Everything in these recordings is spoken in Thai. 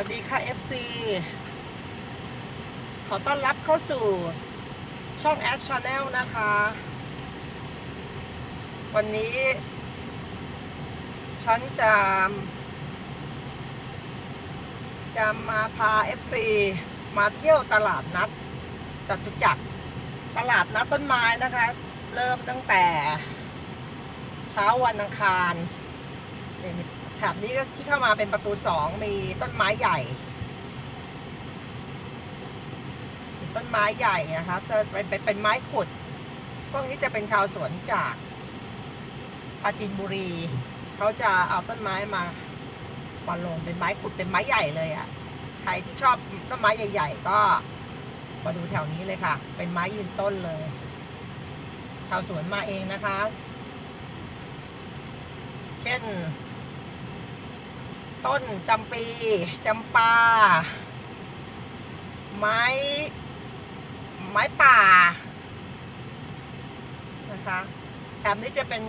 วัสดีค่ะ FC ขอต้อนรับเข้าสู่ช่อง Act Channel นะคะ วันนี้ ฉันจะ จะมาพา FC มาเที่ยวตลาดนัดจตุจักรตลาดนัดต้นไม้นะคะ เริ่มตั้งแต่ เช้าวันอังคารนี่ แถบนี้ก็ที่เข้ามาเป็นประตูสองมีต้นไม้ใหญ่ต้นไม้ใหญ่นะคะจะเป็นเป็นเป็นไม้ขุด พวกนี้จะเป็นชาวสวนจากปราจีนบุรี เขาจะเอาต้นไม้มามาลงเป็นไม้ขุดเป็นไม้ใหญ่เลยอะ่ะ ใครที่ชอบต้นไม้ใหญ่ ๆ ก็มาดูแถวนี้เลยค่ะ เป็นไม้ยืนต้นเลย ชาวสวนมาเองนะคะ เช่น ต้นจำปีจำปา ไม้ ไม้ป่า นะคะแถบนี้จะเป็น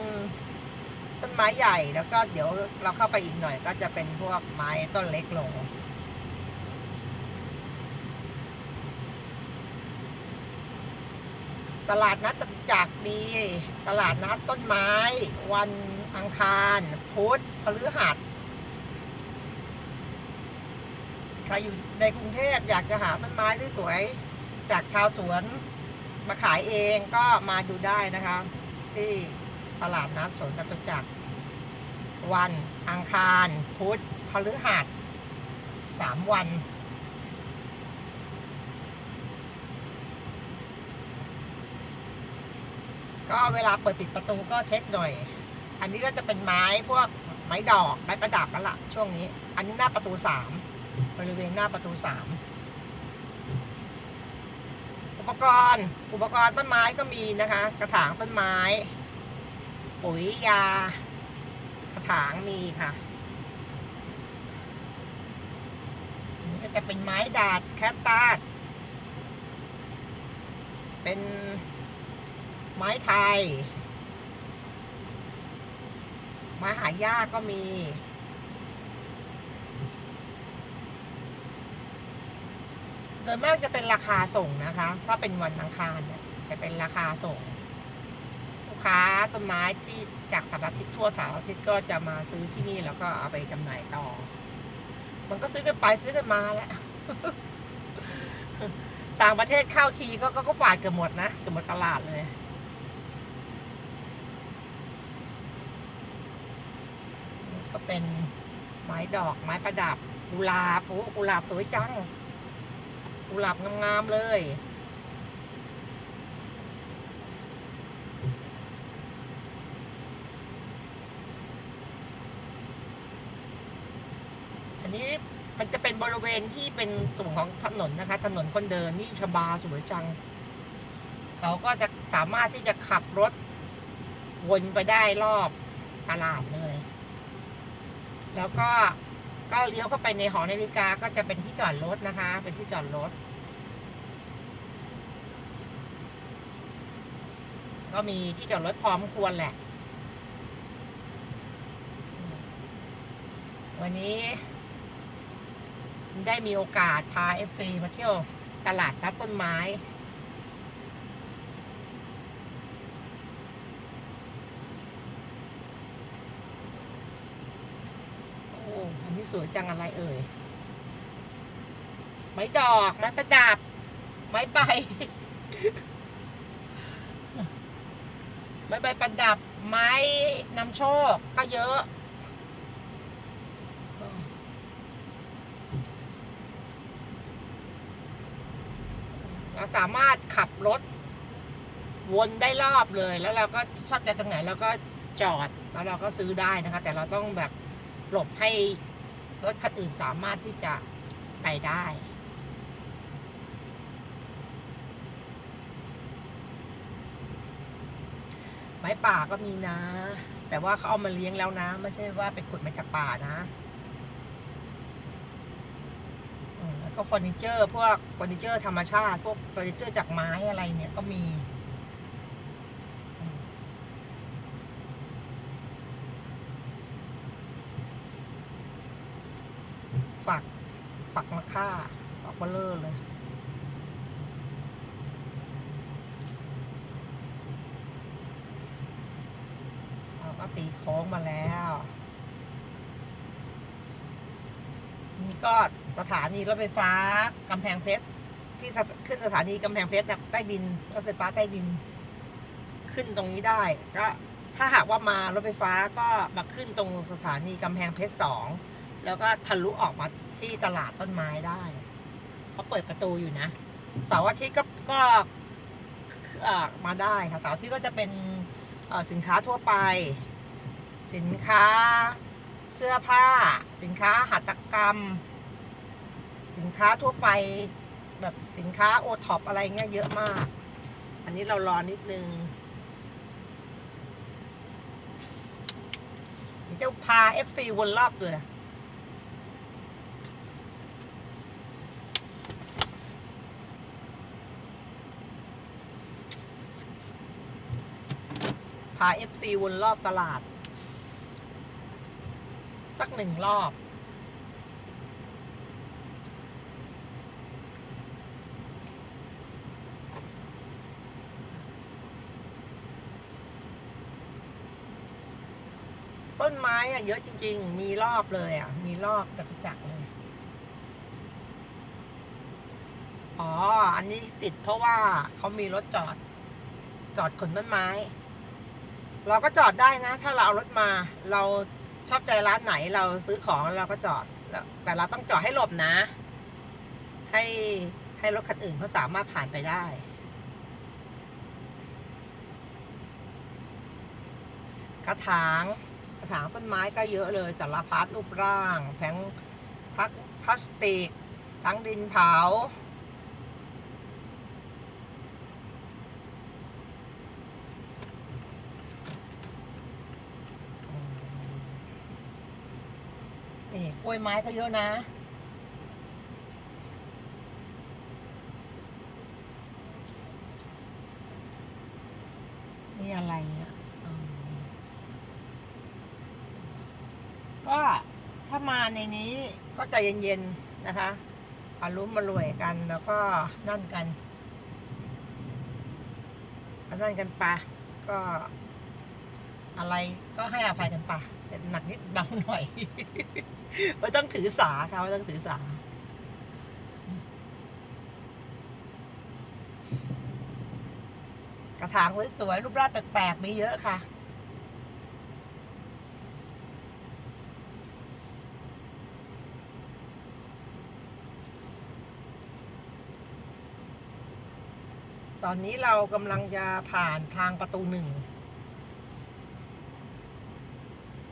ต้นไม้ใหญ่แล้วก็เดี๋ยวเราเข้าไปอีกหน่อยก็จะเป็นพวกไม้ต้นเล็กลงตลาดนัดจตุจักมีตลาดนัดต้นไม้ วันอังคาร พุธพฤหัส ใครอยู่ในกรุงเทพอยากจะหาต้นไม้ที่สวยๆจากชาวสวนมาขายเองก็มาดูได้นะคะ ที่ตลาดนัดสวนจตุจักรวันอังคารพุธพฤหัสสามวัน ก็เวลาเปิดปิดประตูก็เช็คหน่อย อันนี้ก็จะเป็นไม้พวกไม้ดอกไม้ประดับแล้วล่ะช่วงนี้ อันนี้หน้าประตูสาม บริเวณหน้าประตูสามอุปกรณ์ อุปกรณ์ต้นไม้ก็มีนะคะ กระถางต้นไม้ ปุ๋ยยา กระถางมีค่ะนนี้ก็จะเป็นไม้ดาดแคตตาสเป็นไม้ไทย ไม้หายากก็มี ดยมากจะเป็นราคาส่งนะคะ ถ้าเป็นวันอังคารเนี่ยจะเป็นราคาส่ง ลูกค้าต้นไม้ที่จากสารทิศทั่วสารทิศก็จะมาซื้อที่นี่แล้วก็เอาไปจำหน่ายต่อ มันก็ซื้อกันไปซื้อกันมาแหละต่างประเทศเข้าทีก็ก็ก็ฝ่ายเกือบหมดนะเกือบหมดตลาดเลยก็เป็นไม้ดอกไม้ประดับกุหลาบโอ้กุหลาบสวยจัง กุหลาบงามๆเลยอันนี้มันจะเป็นบริเวณที่เป็นตรงของถนนนะคะ ถนนคนเดินนี่ชบาสวยจัง เขาก็จะสามารถที่จะขับรถ วนไปได้รอบตลาดเลย แล้วก็ ก็เลี้ยวเข้าไปในหอนาฬิกาก็จะเป็นที่จอดรถนะคะ เป็นที่จอดรถ ก็มีที่จอดรถพร้อมควรแหละ วันนี้ ได้มีโอกาสพาเอฟซีมาเที่ยวตลาดนัดต้นไม้ โอ้ อันนี้สวยจังอะไรเอ่ย ไม้ดอก ไม้ประดับ ไม้ใบ ไม้ใบประดับ ไม้นำโชค ก็เยอะเราสามารถขับรถ วนได้รอบเลย แล้วเราก็ชอบใจตรงไหนเราก็จอดแล้วเราก็ซื้อได้นะคะ แต่เราต้องแบบหลบให้ รถคันอื่นสามารถที่จะไปได้ ไม้ป่าก็มีนะ แต่ว่าเขาเอามาเลี้ยงแล้วนะ ไม่ใช่ว่าไปขุดมาจากป่านะแล้วก็เฟอร์นิเจอร์ พวกเฟอร์นิเจอร์ธรรมชาติ พวกเฟอร์นิเจอร์จากไม้อะไรเนี่ยก็มีอืม ฝักผักมะค่าออกเบลเลอเลยเราก็ตีโค้งมาแล้ว นี่ก็สถานีรถไฟฟ้ากำแพงเพชรที่ขึ้นสถานีกำแพงเพชรนะใต้ดินรถไฟฟ้าใต้ดิน ขึ้นตรงนี้ได้ ก็ถ้าหากว่ามารถไฟฟ้าก็มาขึ้นตรงสถานีกำแพงเพชรสอง แล้วก็ทะลุออกมาที่ตลาดต้นไม้ได้เขาเปิดประตูอยู่นะเสาร์อาทิตย์ก็ก็มาได้ค่ะเสาร์อาทิตย์ก็จะเป็นสินค้าทั่วไป สินค้าเสื้อผ้า สินค้าหัตถกรรม สินค้าทั่วไปแบบสินค้าโอท็อปอะไรเงี้ยเยอะมาก อันนี้เรารอนิดนึงเดี๋ยวจะพา FC วนรอบเลย พา FC วนรอบตลาด สักหนึ่งรอบ ต้นไม้อะเยอะจริง ๆ มีรอบเลยอะ มีรอบจตุจักรเลย อ๋อ อันนี้ติดเพราะว่าเขามีรถจอด จอดขนต้นไม้ เราก็จอดได้นะ ถ้าเราเอารถมา เราชอบใจร้านไหนเราซื้อของเราก็จอดแล้วแต่เราต้องจอดให้หลบนะ ให้ให้รถคันอื่นเขาสามารถผ่านไปได้ กระถางกระถางต้นไม้ก็เยอะเลยสารพัดรูปร่างแผงทักพลาสติก ทั้งดินเผา นี่ กล้วยไม้ก็เยอะนะ นี่อะไรอะก็ถ้ามาในนี้ก็ใจเย็นๆนะคะอารุมมารวยกันแล้วก็นั่นกันนั่นกันปะก็อะไรก็ให้อภัยกันปะ แต่หนักนิดเบาหน่อย ไม่ต้องถือสาค่ะไม่ต้องถือสากระถางสวยๆรูปร่างแปลกๆมีเยอะค่ะ ตอนนี้เรากำลังจะผ่านทางประตูหนึ่ง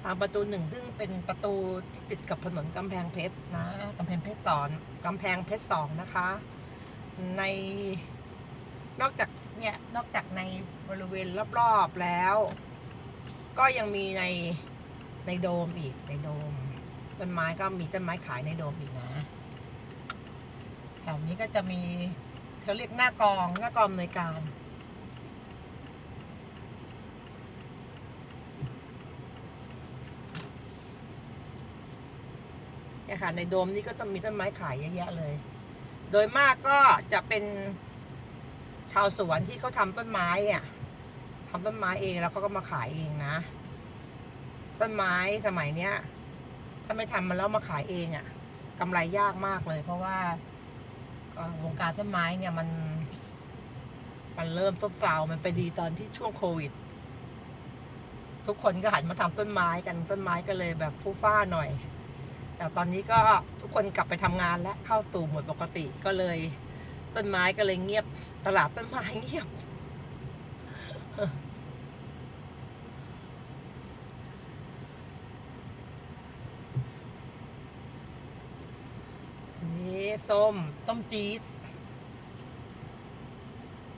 ทาประตูหนึ่งซึ่งเป็นประตูที่ติดกับถนนกำแพงเพชรนะกำแพงเพชรตอนกำแพงเพชรสองนะคะ ในนอกจากเนี่ยนอกจากในบริเวณรอบๆแล้ว ก็ยังมีในในโดมอีกในโดมต้นไม้ก็มีต้นไม้ขายในโดมอีกนะแถวนี้ก็จะมีเขาเรียกหน้ากองหน้ากองในวยการ เนี่ยค่ะ ในโดมนี่ก็ต้องมีต้นไม้ขายเยอะแยะเลย โดยมากก็จะเป็นชาวสวนที่เขาทำต้นไม้อะทำต้นไม้เองแล้วเขาก็มาขายเองนะ ต้นไม้สมัยเนี้ย ถ้าไม่ทำมันแล้วมาขายเองอะกำไรยากมากเลย เพราะว่าวงการต้นไม้เนี่ยมัน มันเริ่มซบเซามันไปดีตอนที่ช่วงโควิด ทุกคนก็หันมาทำต้นไม้กันต้นไม้ก็เลยแบบฟู่ฟ้าหน่อย แต่ตอนนี้ก็ทุกคนกลับไปทำงานและเข้าสู่หมดปกติก็เลย ต้นไม้ก็เลยเงียบ ตลาดต้นไม้เงียบ นี่ส้มต้มจี๊ด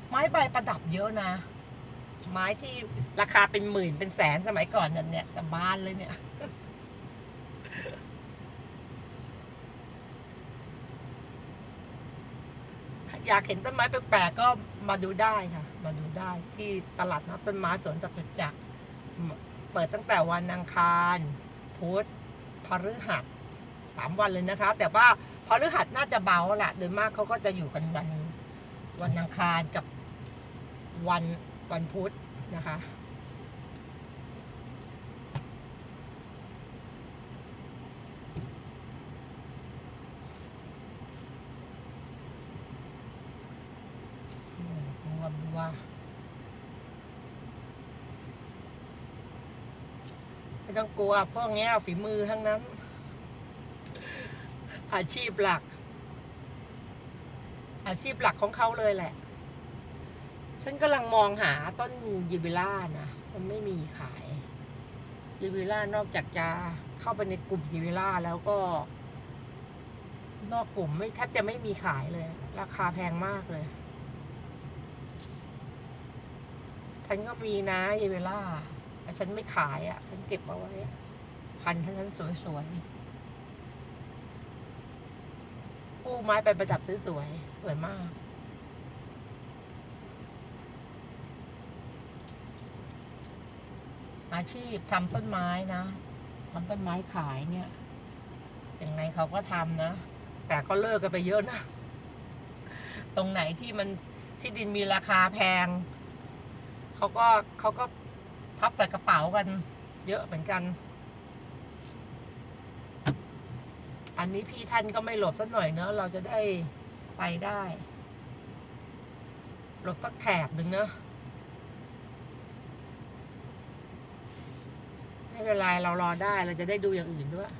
ไม้ใบประดับเยอะนะ ไม้ที่ราคาเป็นหมื่นเป็นแสนสมัยก่อนเนี่ยแต่บ้านเลยเนี่ย อยากเห็นต้นไม้แปลกๆก็มาดูได้ค่ะ มาดูได้ที่ตลาดนัดต้นไม้สวนจตุจักรเปิดตั้งแต่วันอังคารพุธพฤหัสสามวันเลยนะคะ แต่ว่าพฤหัสน่าจะเบาแหละโดยมากเขาก็จะอยู่กันวันวันอังคารกับวันวันพุธนะคะ บัวบัวไม่ ต้องกลัวพวกนี้ฝีมือทั้งนั้น อาชีพหลัก อาชีพหลักของเขาเลยแหละ ฉันกำลังมองหาต้นยูบิล่านะมันไม่มีขายยูบิล่านอกจากจะเข้าไปในกลุ่มยูบิล่าแล้วก็ นอกกลุ่มไม่แทบจะไม่มีขายเลย ราคาแพงมากเลยฉันก็มีนะเยเวล่า แต่ฉันไม่ขายอะ่ะ ฉันเก็บเอาไว้ พันธุ์ฉันสวยๆปูไม้ไปประดับสวยๆสวยมาก อาชีพทำต้นไม้นะทำต้นไม้ขายเนี่ยยังไงเขาก็ทำนะ แต่ก็เลิกกันไปเยอะนะ ตรงไหนที่มันที่ดินมีราคาแพง เขาก็เขาก็ พับใส่กระเป๋ากัน เยอะเหมือนกัน อันนี้พี่ท่านก็ไม่หลบสักหน่อยเนอะเราจะได้ไปได้ หลบสักแถบหนึ่งเนอะไม่เป็นไรเรารอได้เราจะได้ดูอย่างอื่นด้วย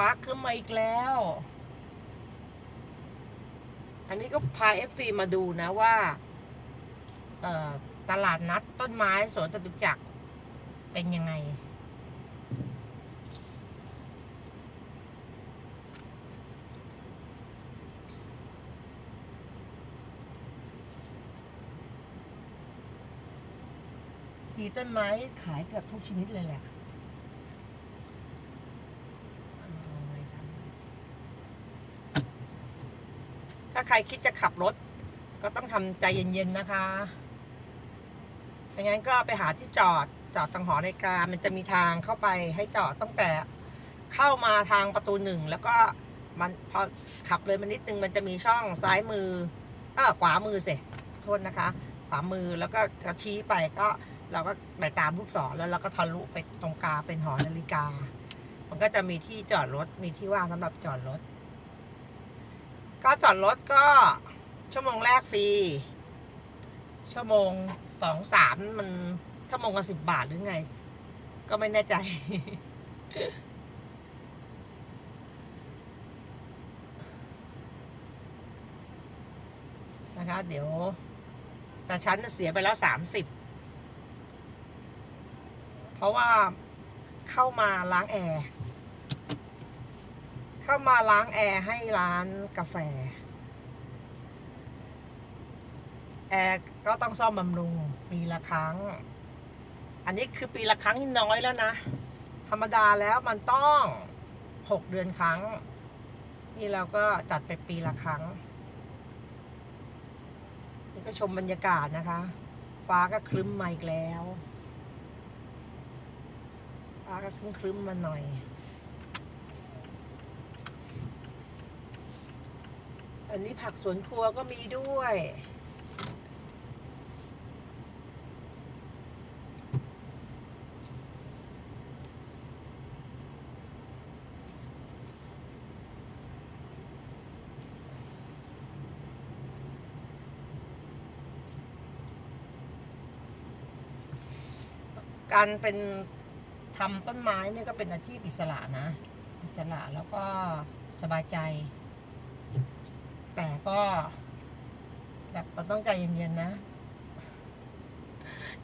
ฟ้าขึ้นมาอีกแล้ว อันนี้ก็พาเอฟซีมาดูนะว่าตลาดนัดต้นไม้สวนจตุจักรเป็นยังไง มีต้นไม้ขายเกือบทุกชนิดเลยแหละ ถ้า ใครคิดจะขับรถ ก็ต้องทำใจเย็นๆนะคะไม่งั้นก็ไปหาที่จอดจอดตรงหอนาฬิกามันจะมีทางเข้าไปให้จอดตั้งแต่เข้ามาทางประตูหนึ่งแล้วก็มันพอขับเลยมานิดนึงมันจะมีช่องซ้ายมือเออขวามือสิโทษนะคะ ขวามือแล้วก็ก็ชี้ไปก็เราก็ไปตามลูกศรแล้วเราก็ทะลุไปตรงกลางเป็นหอนาฬิกา มันก็จะมีที่จอดรถมีที่ว่างสำหรับจอดรถ ก็จอดรถก็ชั่วโมงแรกฟรี ชั่วโมงสองสามมันชั่วโมงละสิบบาทหรือไง ก็ไม่แน่ใจ นะคะ เดี๋ยว แต่ฉันเสียไปแล้วสามสิบเพราะว่าเข้ามาล้างแอร์ เข้ามาล้างแอร์ให้ร้านกาแฟ แอร์ก็ต้องซ่อมบำรุงปีละครั้ง อันนี้คือปีละครั้งนี่น้อยแล้วนะ ธรรมดาแล้วมันต้องหกเดือนครั้ง นี่เราก็จัดไปปีละครั้ง นี่ก็ชมบรรยากาศนะคะ ฟ้าก็คลึ้มมาอีกแล้ว ฟ้าก็คลึ้มๆมาหน่อย อันนี้ผักสวนครัวก็มีด้วย การเป็นทำต้นไม้เนี่ยก็เป็นอาชีพอิสระนะ อิสระแล้วก็สบายใจ ก็ แบบเราต้องใจเย็นๆนะ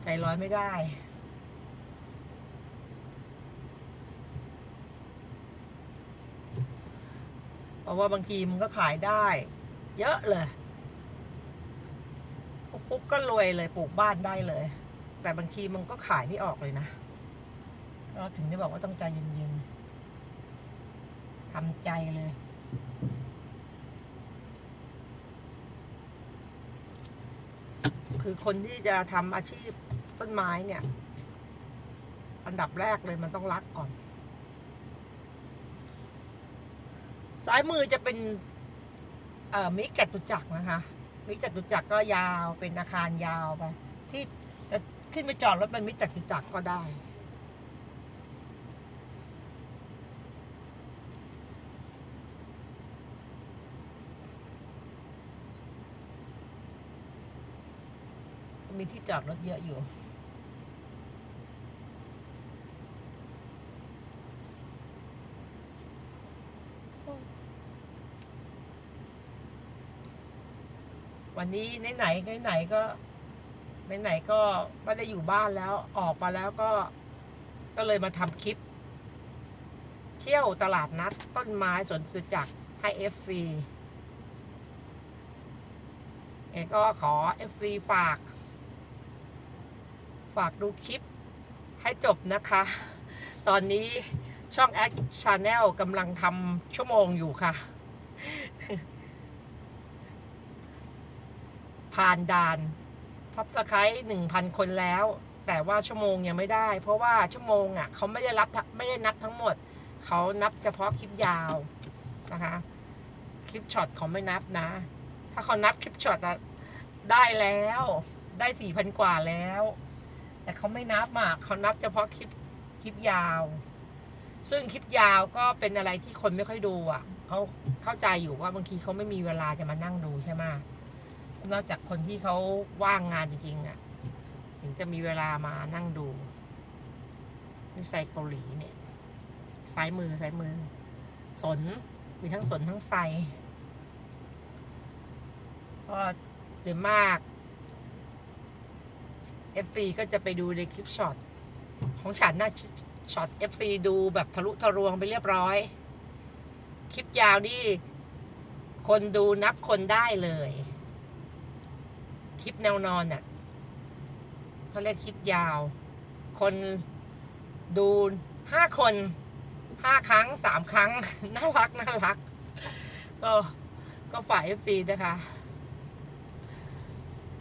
ใจร้อนไม่ได้เพราะว่าบางทีมันก็ขายได้ เยอะเลยปุ๊บก็รวยเลยปลูกบ้านได้เลย แต่บางทีมันก็ขายไม่ออกเลยนะเราถึงได้บอกว่าต้องใจเย็นๆทำใจเลย คือคนที่จะทำอาชีพต้นไม้เนี่ย อันดับแรกเลยมันต้องรักก่อน ซ้ายมือจะเป็นเอ่อมิกจตุจักรนะคะ มิกจตุจักรก็ยาวเป็นอาคารยาวไปที่จะขึ้นไปจอดรถเป็นมิกจตุจักรก็ได้ มีที่จอดรถเยอะอยู่ วันนี้ไหนไหนไหนๆก็ไหนๆก็ไม่ได้อยู่บ้านแล้วออกมาแล้วก็ ก็เลยมาทำคลิป เที่ยวตลาดนัดต้นไม้สวนจตุจักรให้ FC เอกก็ขอ FC ฝาก ฝากดูคลิปให้จบนะคะ ตอนนี้ช่อง Act Channel กำลังทำชั่วโมงอยู่ค่ะ ผ่านด่านซับสไครต์หนึ่งพันคนแล้ว แต่ว่าชั่วโมงยังไม่ได้ เพราะว่าชั่วโมงอะเขาไม่ได้รับไม่ได้นับทั้งหมด เขานับเฉพาะคลิปยาวนะคะ คลิปช็อตเขาไม่นับนะ ถ้าเขานับคลิปช็อตอะได้แล้ว ได้สี่พันกว่าแล้ว แต่เขาไม่นับอะเขานับเฉพาะคลิปคลิปยาว ซึ่งคลิปยาวก็เป็นอะไรที่คนไม่ค่อยดูอะเขาเข้าใจอยู่ว่าบางทีเขาไม่มีเวลาจะมานั่งดูใช่ไหมนอกจากคนที่เขาว่างงานจริงๆอะ ถึงจะมีเวลามานั่งดูนี่ไซเกาหลีเนี่ยซ้ายมือซ้ายมือ สน มีทั้งสนทั้งไซก็เดี๋ยมาก FC ก็จะไปดูในคลิปช็อตของฉันนะช็อต FC ดูแบบทะลุทะลวงไปเรียบร้อย คลิปยาวนี่ คนดูนับคนได้เลย คลิปแนวนอนน่ะเขาเรียกคลิปยาว คนดูห้าคนห้าครั้งสามครั้ง น่ารัก น่ารัก ก็ก็ฝ่าย FC นะคะ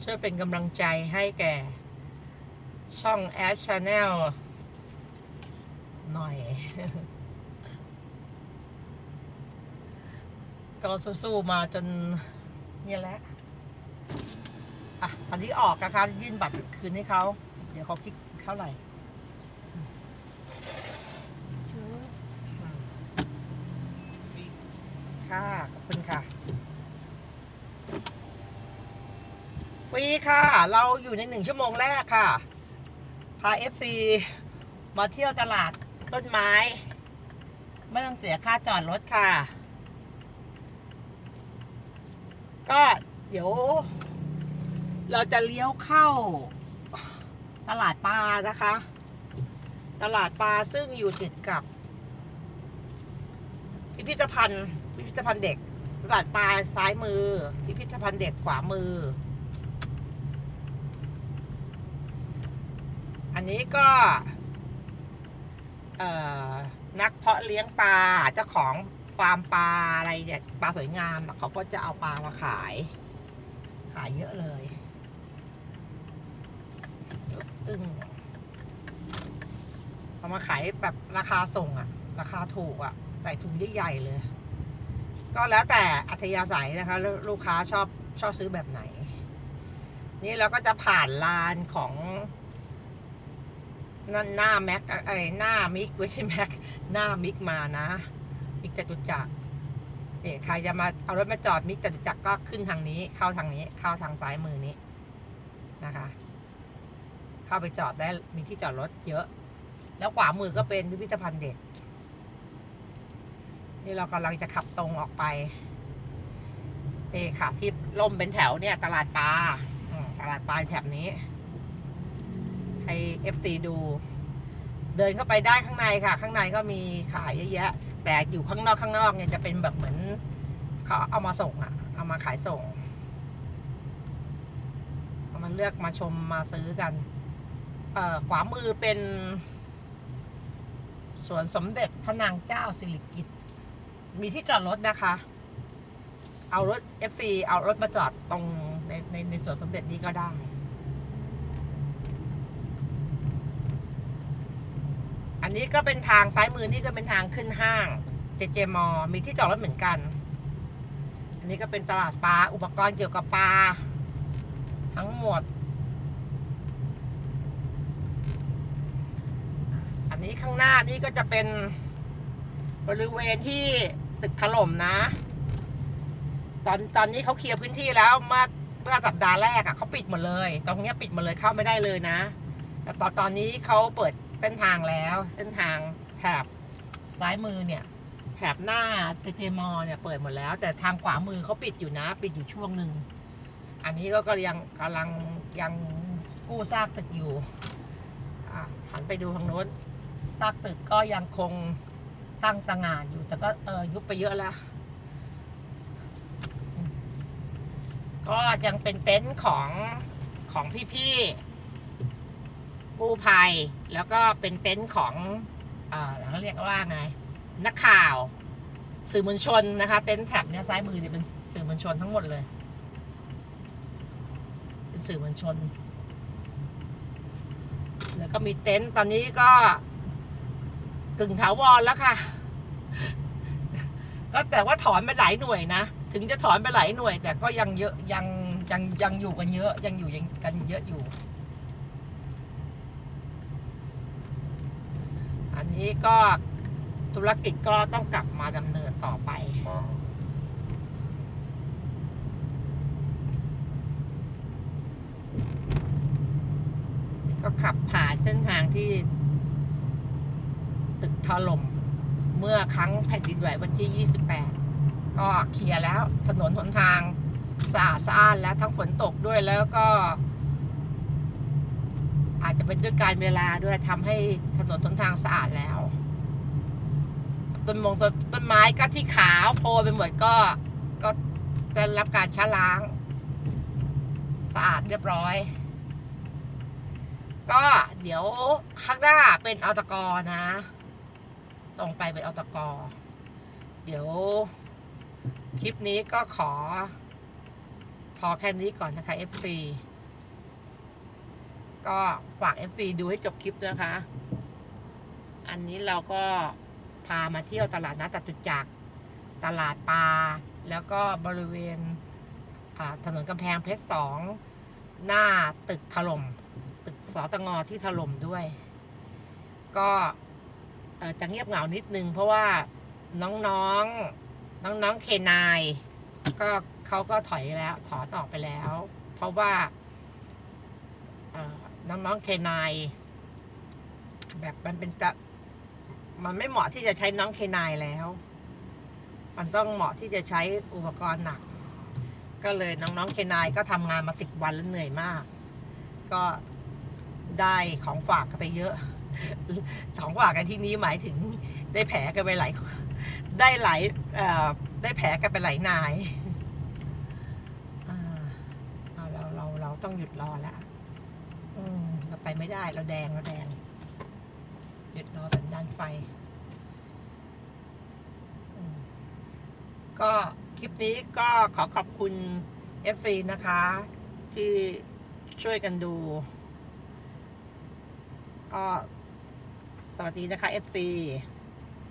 ช่วยเป็นกำลังใจให้แก่ ช่อง a s Channel หน่อย ก็สู้ๆมาจนเนี่ยแหละ อะ ตอนนี้ออกนะคะ ยื่นบัตรคืนให้เขา เดี๋ยวเขาคิดเท่าไหร่ค่ะ ขอบคุณค่ะฟรีค่ะ เราอยู่ในหนึ่งชั่วโมงแรกค่ะา FC มาเที่ยวตลาดต้นไม้ ไม่ต้องเสียค่าจอดรถค่ะ ก็เดี๋ยว เราจะเลี้ยวเข้า ตลาดปลานะคะ ตลาดปลาซึ่งอยู่ติดกับ พิพิธภัณฑ์ พิพิธภัณฑ์เด็ก ตลาดปลาซ้ายมือ พิพิธภัณฑ์เด็กขวามือ นี้ก็เอ่อนักเพาะเลี้ยงปลาเจ้าของฟาร์มปลาอะไรเนี่ยปลาสวยงามเขาก็จะเอาปลามาขาย ขายเยอะเลยตึงเอามาขายแบบราคาส่งอะราคาถูกอะใส่ถุงใหญ่ๆเลย ก็แล้วแต่อัธยาศัยนะคะ ลูกค้าชอบชอบซื้อแบบไหน นี่เราก็จะผ่านลานของ นั่นหน้าแม็กไอหน้ามิกไม่ใช่แม็กหน้ามิกมานะมิกจตุจักรเนี่ยใครจะมาเอารถมาจอดมิกจตุจักรก็ขึ้นทางนี้ เข้าทางนี้ เข้าทางซ้ายมือนี้นะคะ เข้าไปจอดได้มีที่จอดรถเยอะ แล้วขวามือก็เป็นพิพิธภัณฑ์เด็ก นี่เรากำลังจะขับตรงออกไปนี่ค่ะที่ล่มเป็นแถวเนี่ย ตลาดปลาตลาดปลาแถบนี้ ให้ FC ดู เดินเข้าไปได้ข้างในค่ะ ข้างในก็มีขายเยอะแยะ แต่อยู่ข้างนอกข้างนอกเนี่ยจะเป็นแบบเหมือนเขาเอามาส่งอะเอามาขายส่งมาเลือกมาชมมาซื้อกัน เอ่อขวามือเป็นสวนสมเด็จพระนางเจ้าสิริกิติ์มีที่จอดรถนะคะ เอารถ FC เอารถมาจอดตรงในในในสวนสมเด็จนี้ก็ได้ อันนี้ก็เป็นทางซ้ายมือนี่ก็เป็นทางขึ้นห้างเจเจมอ มีที่จอดรถเหมือนกัน อันนี้ก็เป็นตลาดปลา อุปกรณ์เกี่ยวกับปลา ทั้งหมด อันนี้ข้างหน้านี่ก็จะเป็นบริเวณที่ตึกถล่มนะ ตอนตอนนี้เขาเคลียร์พื้นที่แล้วเมื่อเมื่อสัปดาห์แรกอะ่ะเขาปิดหมดเลย ตรงเนี้ยปิดหมดเลยเข้าไม่ได้เลยนะ แต่ตอนตอนนี้เขาเปิด เส้นทางแล้วเส้นทางแถบซ้ายมือเนี่ยแถบหน้าเตเจมอเนี่ยเปิดหมดแล้ว แต่ทางขวามือเขาปิดอยู่นะ ปิดอยู่ช่วงหนึ่งอันนี้ก็ก็ยังกำลังยังกู้ซากตึกอยู่อะหันไปดูทางโน้นซากตึกก็ยังคงตั้งตางานอยู่ แต่ก็เออยุบไปเยอะแล้วก็ยังเป็นเต็นท์ของของพี่ๆ กู้ภัย แล้วก็เป็นเต็นท์ของเอ่อเขาเรียกว่าไง นักข่าว สื่อมวลชนนะคะ เต็นท์แถบเนี้ยซ้ายมือเนี่ยเป็นสื่อมวลชนทั้งหมดเลย เป็นสื่อมวลชน แล้วก็มีเต็นท์ตอนนี้ก็กึ่งถาวรแล้วค่ะ ก็แต่ว่าถอนไปหลายหน่วยนะ ถึงจะถอนไปหลายหน่วย แต่ก็ยังเยอะยังยังยังอยู่กันเยอะ ยังอยู่ยังกันเยอะอยู่ อันนี้ก็ธุรกิจก็ต้องกลับมาดำเนินต่อไป ก็ขับผ่านเส้นทางที่ ตึกถล่มเมื่อครั้งแผ่นดินไหววันที่ 28 ก็เคลียร์แล้วถนนหนทางสะอาดสะอ้านแล้วทั้งฝนตกด้วยแล้วก็ อาจจะเป็นด้วยการเวลาด้วยทำให้ถนนหนทางสะอาดแล้ว ต้นมงต้นต้นไม้ก็ที่ขาวโพลนไปหมดก็ ก็ได้รับการชะล้าง สะอาดเรียบร้อย ก็เดี๋ยวข้างหน้าเป็นอตกนะ ตรงไปเป็นอตกเดี๋ยว คลิปนี้ก็ขอ พอแค่นี้ก่อนนะคะ FC ก็ฝาก FC ดูให้จบคลิปนะคะ อันนี้เราก็พามาเที่ยวตลาดนัดจตุจักรตลาดปลา แล้วก็บริเวณถนนกำแพงเพชรสองหน้าตึกถล่มตึกสตงที่ถล่มด้วย ก็จะเงียบเหงานิดนึง เพราะว่าน้องๆน้องๆเคนายก็เขาก็ถอยแล้วถอนออกไปแล้ว เพราะว่า น้องๆเคนายแบบมันเป็นจะมันไม่เหมาะที่จะใช้น้องเคนายแล้ว มันต้องเหมาะที่จะใช้อุปกรณ์หนัก ก็เลยน้องๆเคนายก็ทำงานมาสิบวันแล้วเหนื่อยมาก ก็ได้ของฝากกันไปเยอะ ของฝากกันที่นี้หมายถึงได้แผลกันไปหลายได้หลายได้แผลกันไปหลายนายเอาเราเราเราต้องหยุดรอแล้ว เราไปไม่ได้เราแดงเราแดงเดือดร้อสัญญาณไฟ ก็คลิปนี้ก็ขอขอบคุณเอฟนะคะ ที่ช่วยกันดู ก็สวัสดีนะคะ FC